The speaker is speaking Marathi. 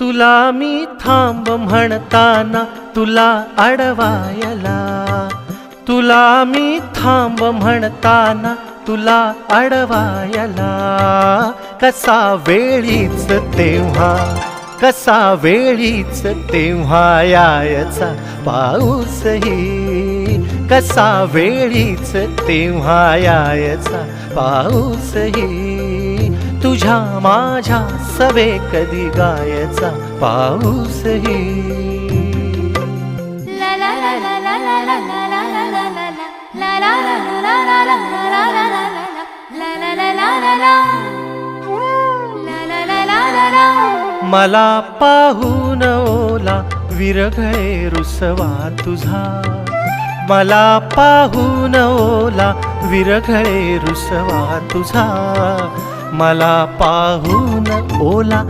तुला मी थांब म्हणताना तुला अडवायला. तुला मी थांब म्हणताना तुला अडवायला. कसा वेळीच तेव्हा कसा वेळीच तेव्हा यायचा पाऊसही. कसा वेळीच तेव्हा यायचा पाऊसही. तुझ्या माझ्या सवे कधी गायचा पाऊसही मला पाहून ओला विरघळे रुसवा तुझा मला पाहून ओला विरघळे रुसवा तुझा मला पाहून ओला